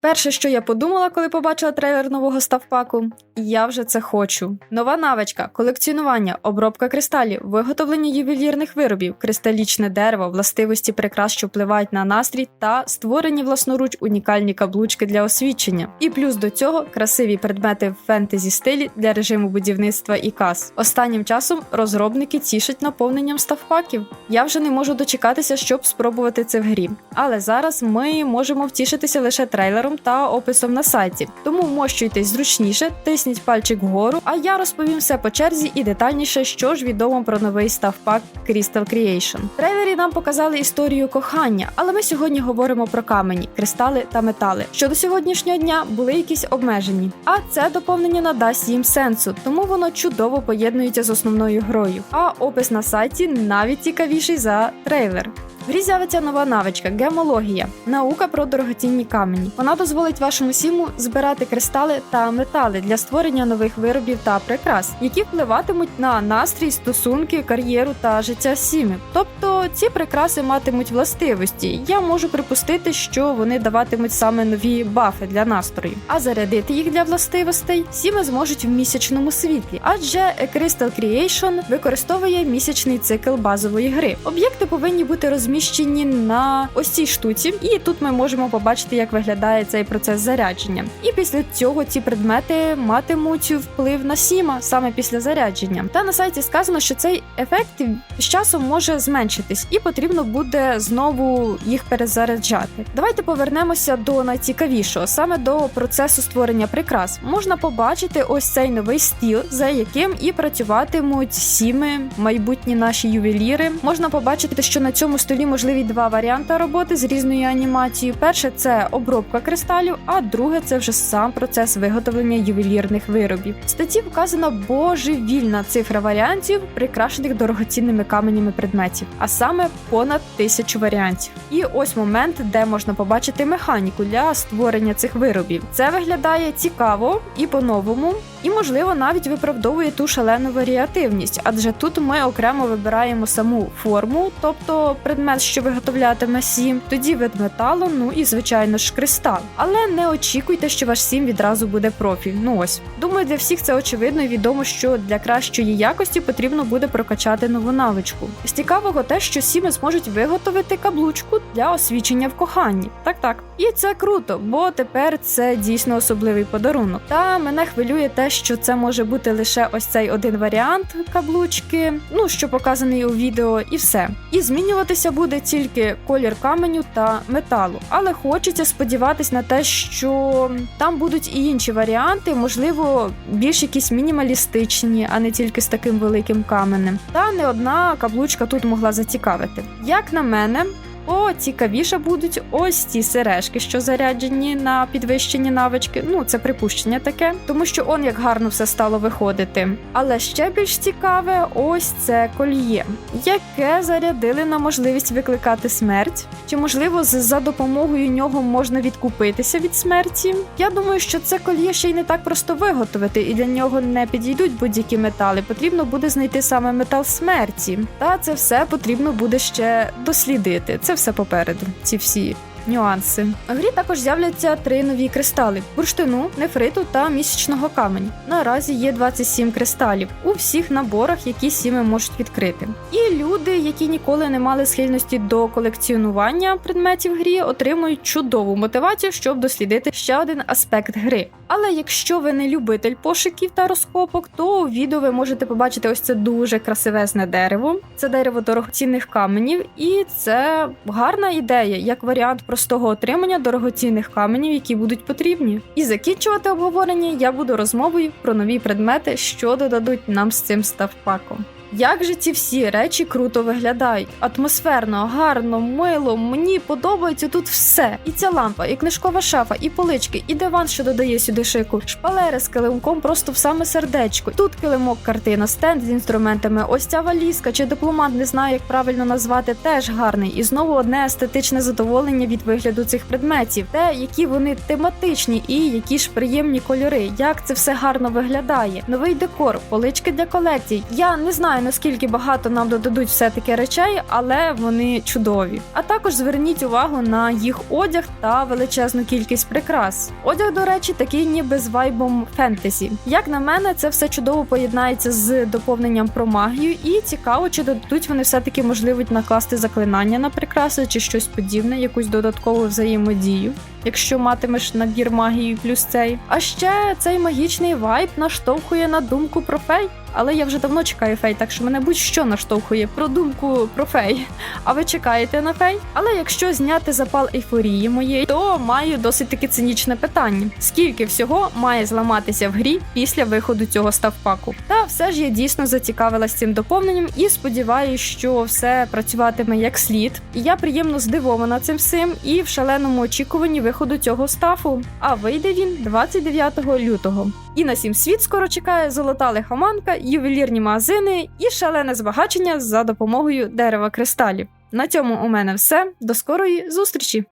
Перше, що я подумала, коли побачила трейлер нового ставпаку, я вже це хочу. Нова навичка, колекціонування, обробка кристалів, виготовлення ювелірних виробів, кристалічне дерево, властивості прикрас, що впливають на настрій, та створені власноруч унікальні каблучки для освічення. І плюс до цього красиві предмети в фентезі стилі для режиму будівництва і кас. Останнім часом розробники тішать наповненням ставпаків. Я вже не можу дочекатися, щоб спробувати це в грі. Але зараз ми можемо втішитися лише трейлером та описом на сайті. Тому мощуйтесь зручніше, тисніть пальчик вгору, а я розповім все по черзі і детальніше, що ж відомо про новий ставпак Crystal Creation. В трейлері нам показали історію кохання, але ми сьогодні говоримо про камені, кристали та метали, що до сьогоднішнього дня були якісь обмежені. А це доповнення надасть їм сенсу, тому воно чудово поєднується з основною грою. А опис на сайті навіть цікавіший за трейлер. Грі нова навичка гемологія, наука про дорогоцінні камені. Вона дозволить вашому сіму збирати кристали та метали для створення нових виробів та прикрас, які впливатимуть на настрій, стосунки, кар'єру та життя сіми. Тобто ці прикраси матимуть властивості. Я можу припустити, що вони даватимуть саме нові бафи для настрою, а зарядити їх для властивостей сіми зможуть в місячному світлі, адже Crystal Creation використовує місячний цикл базової гри. Об'єкти повинні бути розміщені на ось цій штуці, і тут ми можемо побачити, як виглядає цей процес зарядження. І після цього ці предмети матимуть вплив на сіма саме після зарядження. Та на сайті сказано, що цей ефект з часом може зменшитись, і потрібно буде знову їх перезаряджати. Давайте повернемося до найцікавішого, саме до процесу створення прикрас. Можна побачити ось цей новий стіл, за яким і працюватимуть сіми, майбутні наші ювеліри. Можна побачити, що на цьому столі можливі два варіанти роботи з різною анімацією. Перше це обробка кристалів, а друге це вже сам процес виготовлення ювелірних виробів. В статті вказана божевільна цифра варіантів, прикрашених дорогоцінними каменями предметів, а саме понад тисячу варіантів. І ось момент, де можна побачити механіку для створення цих виробів. Це виглядає цікаво і по-новому, і можливо навіть виправдовує ту шалену варіативність, адже тут ми окремо вибираємо саму форму, тобто предмет, що виготовлятиме сім, тоді вид металу, ну і звичайно ж кристал. Але не очікуйте, що ваш сім відразу буде профіль. Ну ось думаю, для всіх це очевидно і відомо, що для кращої якості потрібно буде прокачати нову навичку. З цікавого те, що сіми зможуть виготовити каблучку для освічення в коханні. Так так. І це круто, бо тепер це дійсно особливий подарунок. Та мене хвилює те, що це може бути лише ось цей один варіант каблучки, ну що показаний у відео, і все. І змінюватися буде тільки колір каменю та металу. Але хочеться сподіватись на те, що там будуть і інші варіанти, можливо, більш якісь мінімалістичні, а не тільки з таким великим каменем. Та не одна каблучка тут могла зацікавити. Як на мене. О, цікавіше будуть ось ці сережки, що заряджені на підвищені навички. Ну, це припущення таке, тому що он як гарно все стало виходити. Але ще більш цікаве, ось це кольє, яке зарядили на можливість викликати смерть. Чи можливо за допомогою нього можна відкупитися від смерті? Я думаю, що це кольє ще й не так просто виготовити, і для нього не підійдуть будь-які метали. Потрібно буде знайти саме метал смерті. Та це все потрібно буде ще дослідити. Це все попереду. Ці всі. Нюанси. В грі також з'являться три нові кристали: бурштину, нефриту та місячного каменю. Наразі є 27 кристалів у всіх наборах, які сіми можуть відкрити. І люди, які ніколи не мали схильності до колекціонування предметів грі, отримують чудову мотивацію, щоб дослідити ще один аспект гри. Але якщо ви не любитель пошуків та розкопок, то у відео ви можете побачити ось це дуже красивезне дерево. Це дерево дорогоцінних каменів, і це гарна ідея як варіант простого отримання дорогоцінних каменів, які будуть потрібні. І закінчувати обговорення я буду розмовою про нові предмети, що додадуть нам з цим ставпаком. Як же ці всі речі круто виглядають? Атмосферно, гарно, мило, мені подобається тут все. І ця лампа, і книжкова шафа, і полички, і диван, що додає сюди шику, шпалери з килимком просто в саме сердечко. Тут килимок, картина, стенд з інструментами. Ось ця валізка чи дипломат, не знаю, як правильно назвати, теж гарний. І знову одне естетичне задоволення від вигляду цих предметів, те, які вони тематичні і які ж приємні кольори. Як це все гарно виглядає. Новий декор, полички для колекцій. Я не знаю знаю наскільки багато нам додадуть все-таки речей, але вони чудові. А також зверніть увагу на їх одяг та величезну кількість прикрас. Одяг, до речі, такий ніби з вайбом фентезі. Як на мене, це все чудово поєднається з доповненням про магію, і цікаво, чи додадуть вони все-таки можливість накласти заклинання на прикраси чи щось подібне, якусь додаткову взаємодію. Якщо матимеш набір магії плюс цей. А ще цей магічний вайб наштовхує на думку про фей. Але я вже давно чекаю фей, так що мене будь-що наштовхує про думку про фей. А ви чекаєте на фей? Але якщо зняти запал ейфорії моєї, то маю досить таки цинічне питання: скільки всього має зламатися в грі після виходу цього ставпаку? Та все ж я дійсно зацікавилась цим доповненням і сподіваюся, що все працюватиме як слід. І я приємно здивована цим всім і в шаленому очікуванні виходу цього стафу. А вийде він 29 лютого. І на сім світ скоро чекає золота лихоманка, ювелірні магазини і шалене збагачення за допомогою дерева кристалів. На цьому у мене все. До скорої зустрічі!